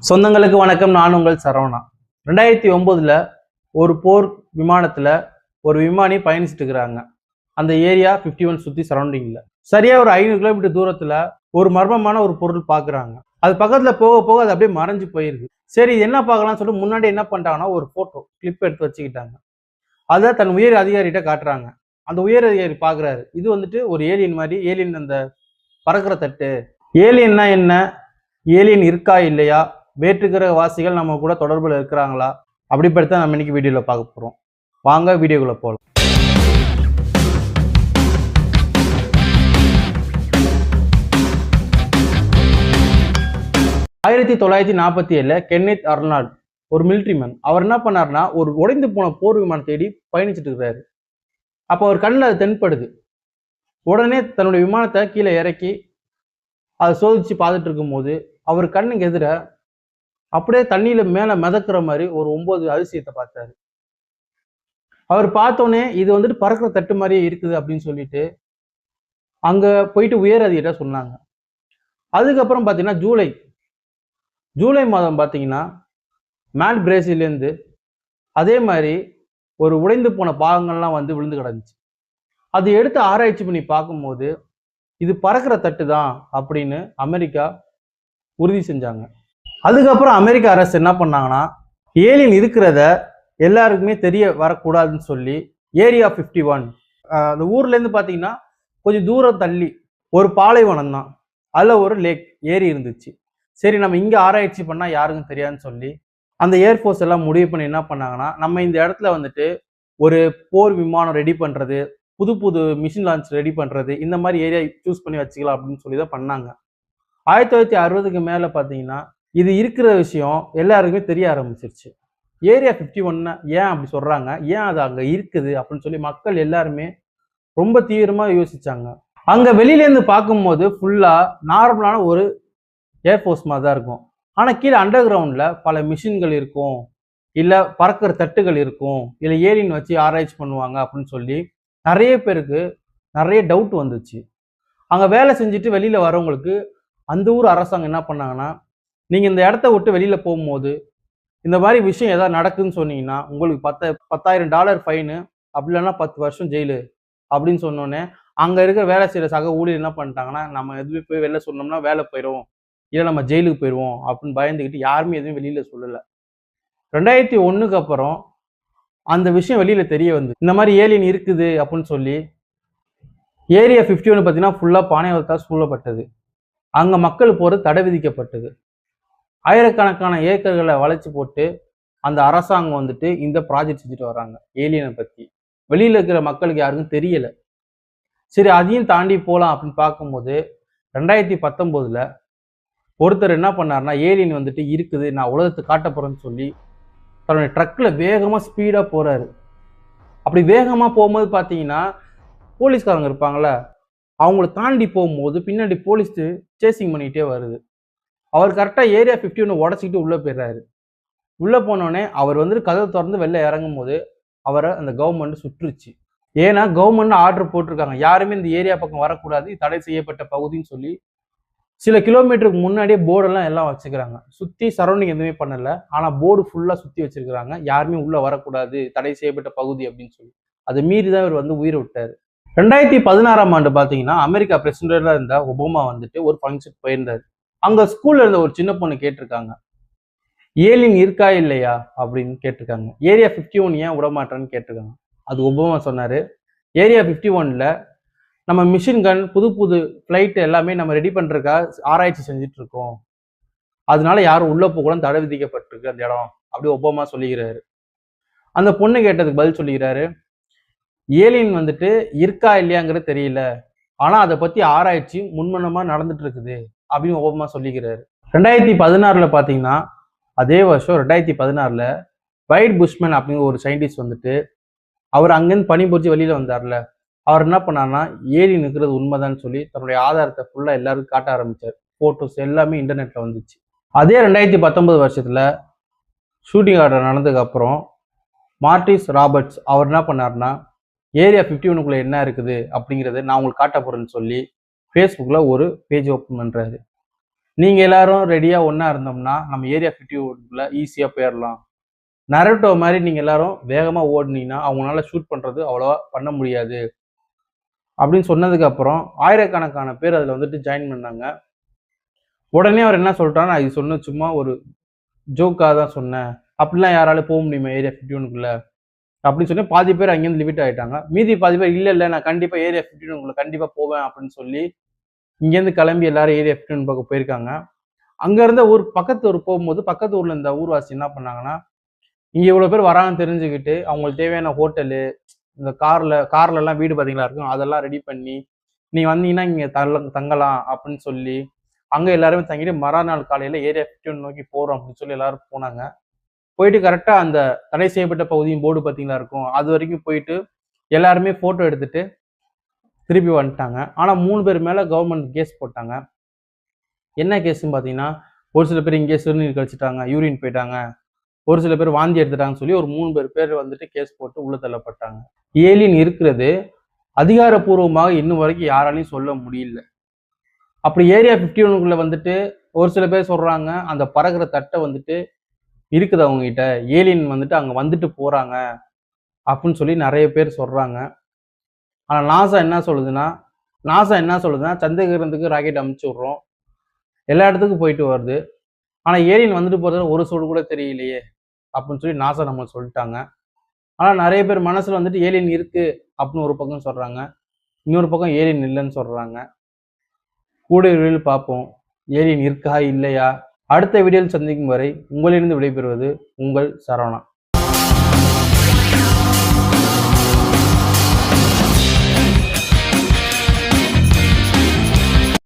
சொந்தங்களுக்கு வணக்கம் நான் உங்கள் சரவணா. ரெண்டாயிரத்தி ஒன்பதுல ஒரு போர் விமானத்துல ஒரு விமானி பயணிச்சுட்டு இருக்கிறாங்க. அந்த ஏரியா 51 ஒன் சுத்தி சரௌண்டிங்ல சரியா ஒரு ஐநூறு கிலோமீட்டர் தூரத்துல ஒரு மர்மமான ஒரு பொருள் பாக்குறாங்க. அது பக்கத்துல போக போக அது அப்படியே மறைஞ்சு போயிருக்கு சரி இது என்ன பார்க்கலாம்னு சொல்லிட்டு முன்னாடி என்ன பண்ணிட்டாங்கன்னா ஒரு போட்டோ கிளிப் எடுத்து வச்சுக்கிட்டாங்க. அதை தன் உயர் அதிகாரிகிட்ட காட்டுறாங்க. அந்த உயர் அதிகாரி பாக்குறாரு. இது வந்துட்டு ஒரு ஏலியன் மாதிரி ஏலியன் அந்த பறக்கிற தட்டு. ஏலியன்னா என்ன? ஏலியன் இருக்கா இல்லையா? வேற்றுக்கிரக வாசிகள் நம்ம கூட தொடர்பில் இருக்கிறாங்களா? அப்படிப்பட்ட நம்ம இன்னைக்கு வீடியோவில் பார்க்க போகிறோம் வாங்க வீடியோக்குள்ளே போகலாம் ஆயிரத்தி தொள்ளாயிரத்தி நாற்பத்தி ஏழில் கென்னெத் அர்னால்ட் ஒரு military மேன் அவர் என்ன பண்ணாருன்னா ஒரு உடைந்து போன போர் விமானம் தேடி பயணிச்சுட்டு இருக்கிறாரு அப்போ அவர் கண்ணில் அது தென்படுது. உடனே தன்னுடைய விமானத்தை கீழே இறக்கி அதை சோதிச்சு பார்த்துட்டு இருக்கும்போது அவர் கண்ணுக்கு எதிர அப்படியே தண்ணியில மேல மிதக்குற மாதிரி ஒரு ஒன்பது அதிசயத்தை பார்த்தாரு. அவர் பார்த்தோன்னே இது வந்துட்டு பறக்கிற தட்டு மாதிரியே இருக்குது அப்படின்னு சொல்லிட்டு அங்க போயிட்டு உயர் அதிகிட்ட சொன்னாங்க. அதுக்கப்புறம் பார்த்தீங்கன்னா ஜூலை ஜூலை மாதம் பார்த்தீங்கன்னா மேல் பிரேசிலேருந்து அதே மாதிரி ஒரு உடைந்து போன பாகங்கள்லாம் வந்து விழுந்து கிடந்துச்சு. அது எடுத்து ஆராய்ச்சி பண்ணி பார்க்கும்போது இது பறக்கிற தட்டு தான் அப்படின்னு அமெரிக்கா உறுதி செஞ்சாங்க. அதுக்கப்புறம் அமெரிக்க அரசு என்ன பண்ணாங்கன்னா ஏலியன் இருக்கிறத எல்லாருக்குமே தெரிய வரக்கூடாதுன்னு சொல்லி ஏரியா ஃபிஃப்டி ஒன் அந்த ஊர்லேருந்து பார்த்தீங்கன்னா கொஞ்சம் தூரம் தள்ளி ஒரு பாலைவனம் தான். அதில் ஒரு லேக் ஏரி இருந்துச்சு. சரி நம்ம இங்கே ஆராய்ச்சி பண்ணால் யாருக்கும் தெரியாதுன்னு சொல்லி அந்த ஏர்ஃபோர்ஸ் எல்லாம் முடிவு பண்ணி என்ன பண்ணாங்கன்னா நம்ம இந்த இடத்துல வந்துட்டு ஒரு போர் விமானம் ரெடி பண்ணுறது புது புது மிஷின் லான்ச் ரெடி பண்ணுறது இந்த மாதிரி ஏரியா சூஸ் பண்ணி வச்சுக்கலாம் அப்படின்னு சொல்லி தான் பண்ணாங்க. ஆயிரத்தி தொள்ளாயிரத்தி அறுபதுக்கு மேலே பார்த்தீங்கன்னா இது இருக்கிற விஷயம் எல்லாருக்குமே தெரிய ஆரம்பிச்சிருச்சு. ஏரியா ஃபிஃப்டி ஒன்னு ஏன் அப்படி சொல்கிறாங்க ஏன் அது அங்கே இருக்குது? அப்படின்னு சொல்லி மக்கள் எல்லாருமே ரொம்ப தீவிரமாக யோசிச்சாங்க. அங்கே வெளியிலேருந்து பார்க்கும்போது ஃபுல்லாக நார்மலான ஒரு ஏர்ஃபோர்ஸ் மாதிரி தான் இருக்கும். ஆனால் கீழே அண்டர் கிரவுண்டில் பல மிஷின்கள் இருக்கும். இல்லை பறக்கிற தட்டுகள் இருக்கும். இல்லை ஏலியன் வச்சு ஆராய்ச்சி பண்ணுவாங்க அப்படின்னு சொல்லி நிறைய பேருக்கு நிறைய டவுட் வந்துச்சு. அங்கே வேலை செஞ்சுட்டு வெளியில் வரவங்களுக்கு அந்த ஊர் அரசாங்கம் என்ன பண்ணாங்கன்னா நீங்கள் இந்த இடத்த விட்டு வெளியில் போகும்போது இந்த மாதிரி விஷயம் ஏதாவது நடக்குதுன்னு சொன்னீங்கன்னா உங்களுக்கு பத்த பத்தாயிரம் டாலர் ஃபைனு அப்படி இல்லைன்னா பத்து வருஷம் ஜெயிலு அப்படின்னு சொன்னோன்னே அங்கே இருக்கிற வேலை செய்கிற சக ஊழியர் என்ன பண்ணிட்டாங்கன்னா நம்ம எதுவுமே போய் வெளில சொன்னோம்னா வேலை போயிடும் இல்லை நம்ம ஜெயிலுக்கு போயிடுவோம் அப்படின்னு பயந்துக்கிட்டு யாருமே எதுவும் வெளியில் சொல்லலை. ரெண்டாயிரத்தி ஒன்றுக்கு அப்புறம் அந்த விஷயம் வெளியில் தெரிய வந்து இந்த மாதிரி ஏலியன் இருக்குது அப்படின்னு சொல்லி ஏரியா ஃபிஃப்டி ஒன்று பார்த்தீங்கன்னா ஃபுல்லாக பானையவத்தால் சூழப்பட்டது. அங்கே மக்கள் போகிறது தடை விதிக்கப்பட்டது. ஆயிரக்கணக்கான ஏக்கர்களை வளைச்சு போட்டு அந்த அரசாங்கம் வந்துட்டு இந்த ப்ராஜெக்ட் செஞ்சுட்டு வர்றாங்க. ஏலியனை பற்றி வெளியில் இருக்கிற மக்களுக்கு யாருக்கும் தெரியலை. சரி அதையும் தாண்டி போகலாம் அப்படின்னு பார்க்கும்போது ரெண்டாயிரத்தி பத்தொம்போதில் ஒருத்தர் என்ன பண்ணாருன்னா ஏலியன் வந்துட்டு இருக்குது நான் உலகத்தை காட்ட போகிறேன்னு சொல்லி தன்னுடைய ட்ரக்கில் வேகமாக ஸ்பீடாக போகிறாரு அப்படி வேகமாக போகும்போது பார்த்தீங்கன்னா போலீஸ்காரங்க இருப்பாங்கள்ல அவங்கள தாண்டி போகும்போது பின்னாடி போலீஸ் சேசிங் பண்ணிகிட்டே வருது. அவர் கரெக்டாக ஏரியா ஃபிஃப்டி ஒன்று உடச்சிக்கிட்டு உள்ளே போயிடுறாரு. உள்ளே போனோடனே அவர் வந்துட்டு கதவை திறந்து வெளில இறங்கும் போது அவரை அந்த கவர்மெண்ட் சுற்றுச்சு. ஏன்னா கவர்மெண்ட் ஆர்டர் போட்டிருக்காங்க. யாருமே இந்த ஏரியா பக்கம் வரக்கூடாது. தடை செய்யப்பட்ட பகுதின்னு சொல்லி சில கிலோமீட்டருக்கு முன்னாடியே போர்டெல்லாம் எல்லாம் வச்சுக்கிறாங்க. சுற்றி சரௌண்டிங் எதுவுமே பண்ணலை. ஆனால் போர்டு ஃபுல்லாக சுற்றி வச்சிருக்கிறாங்க. யாருமே உள்ளே வரக்கூடாது. தடை செய்யப்பட்ட பகுதி அப்படின்னு சொல்லி. அதை மீறி தான் இவர் வந்து உயிரை விட்டார். ரெண்டாயிரத்தி பதினாறாம் ஆண்டு பார்த்தீங்கன்னா அமெரிக்கா பிரசிடெண்டாக இருந்த ஒபாமா வந்துட்டு ஒரு ஃபங்க்ஷன் போயிருந்தார். அங்கே ஸ்கூல்ல இருந்த ஒரு சின்ன பொண்ணு கேட்டிருக்காங்க. ஏலின் இருக்கா இல்லையா? அப்படின்னு கேட்டிருக்காங்க. ஏரியா ஃபிஃப்டி ஒன் ஏன் விடமாட்டேன்னு கேட்டிருக்காங்க. அது ஒபாமா சொன்னார். ஏரியா ஃபிஃப்டி ஒன்ல நம்ம மிஷின் கன் புது புது ஃப்ளைட் எல்லாமே நம்ம ரெடி பண்றதுக்கா ஆராய்ச்சி செஞ்சுட்டு இருக்கோம். அதனால யாரும் உள்ள போகலாம் தடை விதிக்கப்பட்டிருக்கு அந்த இடம் அப்படி ஒபாமா சொல்லிக்கிறாரு. அந்த பொண்ணு கேட்டதுக்கு பதில் சொல்லிக்கிறாரு. ஏலியன் வந்துட்டு இருக்கா இல்லையாங்கிறது தெரியல. ஆனா அதை பத்தி ஆராய்ச்சி முன்மனமா நடந்துட்டு இருக்குது. அப்படின்னு ஒபாமா சொல்லிக்கிறாரு. ரெண்டாயிரத்தி பதினாறுல பாத்தீங்கன்னா அதே வருஷம் ரெண்டாயிரத்தி பதினாறுல வைட் புஷ்மேன் அப்படிங்கிற ஒரு சயின்டிஸ்ட் வந்துட்டு அவர் அங்கேருந்து பனிபுரிஞ்சு வெளியில வந்தார்ல. அவர் என்ன பண்ணார்னா ஏறி நிற்கிறது உண்மைதான்னு சொல்லி தன்னுடைய ஆதாரத்தை ஃபுல்லாக எல்லாருக்கும் காட்ட ஆரம்பிச்சார். ஃபோட்டோஸ் எல்லாமே இன்டர்நெட்டில் வந்துச்சு. அதே ரெண்டாயிரத்தி பத்தொன்பது வருஷத்தில் ஷூட்டிங் ஆர்டர் நடந்ததுக்கப்புறம் மார்டிஸ் ராபர்ட்ஸ் அவர் என்ன பண்ணார்னா ஏரியா ஃபிஃப்டி ஒனுக்குள்ளே என்ன இருக்குது? அப்படிங்கிறத நான் உங்களுக்கு காட்ட போகிறேன்னு சொல்லி ஃபேஸ்புக்கில் ஒரு பேஜ் ஓப்பன் பண்ணுறாரு நீங்கள் எல்லாரும் ரெடியாக ஒன்றா இருந்தோம்னா நம்ம ஏரியா ஃபிஃப்டி ஒன்ல ஈஸியாக போயிடலாம் நரட்டோ மாதிரி நீங்கள் எல்லாரும் வேகமாக ஓடுனீங்கன்னா அவங்களால ஷூட் பண்ணுறது அவ்வளோவா பண்ண முடியாது. அப்படின்னு சொன்னதுக்கப்புறம் ஆயிரக்கணக்கான பேர் அதில் வந்துட்டு ஜாயின் பண்ணாங்க. உடனே அவர் என்ன சொல்கிறான்னு இது சொன்ன சும்மா ஒரு ஜோக்காக தான் சொன்னேன். அப்படிலாம் யாராலும் போக முடியுமா ஏரியா ஃபிஃப்டி ஒனுக்குள்ளே அப்படின்னு சொல்லி பாதி பேர் அங்கேருந்து லிமிட் ஆகிட்டாங்க மீதி பாதி பேர் இல்லை இல்லை நான் கண்டிப்பாக ஏரியா ஃபிஃப்டி ஒனுக்குள்ளே கண்டிப்பாக போவேன் அப்படின்னு சொல்லி இங்கேருந்து கிளம்பி எல்லாரும் ஏறி ஃபிஃப்டி ஒன் பக்கம் போயிருக்காங்க. அங்கேருந்த ஊர் பக்கத்து ஊர் போகும்போது பக்கத்து ஊரில் இந்த ஊர்வாசி என்ன பண்ணாங்கன்னா இங்கே இவ்வளோ பேர் வராங்கன்னு தெரிஞ்சுக்கிட்டு அவங்களுக்கு தேவையான ஹோட்டலு இந்த காரில் கார்லலாம் வீடு பார்த்தீங்களா இருக்கும் அதெல்லாம் ரெடி பண்ணி நீங்கள் வந்தீங்கன்னா இங்கே தள்ள தங்கலாம் அப்படின்னு சொல்லி அங்கே எல்லாருமே தங்கிட்டு மறுநாள் காலையில் ஏரியா ஃபிஃப்டி நோக்கி போகிறோம் அப்படின்னு சொல்லி எல்லாரும் போனாங்க. போயிட்டு கரெக்டாக அந்த தடை செய்யப்பட்ட பகுதியும் போர்டு பார்த்தீங்களா இருக்கும் அது வரைக்கும் போயிட்டு எல்லாருமே ஃபோட்டோ எடுத்துட்டு திருப்பி வந்துட்டாங்க. ஆனால் மூணு பேர் மேலே கவர்மெண்ட் கேஸ் போட்டாங்க. என்ன கேஸ்ன்னு பார்த்தீங்கன்னா ஒரு சில பேர் இங்கே சிறுநீர் கழிச்சிட்டாங்க யூரின் போயிட்டாங்க. ஒரு சில பேர் வாந்தி எடுத்துட்டாங்கன்னு சொல்லி ஒரு மூணு பேர் பேர் வந்துட்டு கேஸ் போட்டு உள்ள தள்ளப்பட்டாங்க. ஏலியன் இருக்கிறது அதிகாரப்பூர்வமாக இன்னும் வரைக்கும் யாராலையும் சொல்ல முடியல. அப்படி ஏரியா ஃபிஃப்டி ஒனுக்குள்ள வந்துட்டு ஒரு சில பேர் சொல்றாங்க அந்த பறக்கிற தட்டை வந்துட்டு இருக்குது அவங்ககிட்ட. ஏலியன் வந்துட்டு அங்கே வந்துட்டு போறாங்க அப்படின்னு சொல்லி நிறைய பேர் சொல்றாங்க. ஆனால் நாசா என்ன சொல்லுதுன்னா நாசா என்ன சொல்லுதுன்னா சந்திரகிரகத்துக்கு ராக்கெட் அமுச்சு விட்றோம். எல்லா இடத்துக்கும் போயிட்டு வருது. ஆனால் ஏரியன் வந்துட்டு போகிறது ஒரு சூடு கூட தெரியலையே அப்படின்னு சொல்லி நாசா நம்ம சொல்லிட்டாங்க. ஆனால் நிறைய பேர் மனசில் வந்துட்டு ஏலியன் இருக்குது அப்படின்னு ஒரு பக்கம் சொல்கிறாங்க இன்னொரு பக்கம் ஏலியன் இல்லைன்னு சொல்கிறாங்க கூட விரைவில் பார்ப்போம் ஏலியன் இருக்கா இல்லையா? அடுத்த வீடியோவில் சந்திக்கும் வரை உங்களிலிருந்து விடைபெறுவது உங்கள் சரவணா.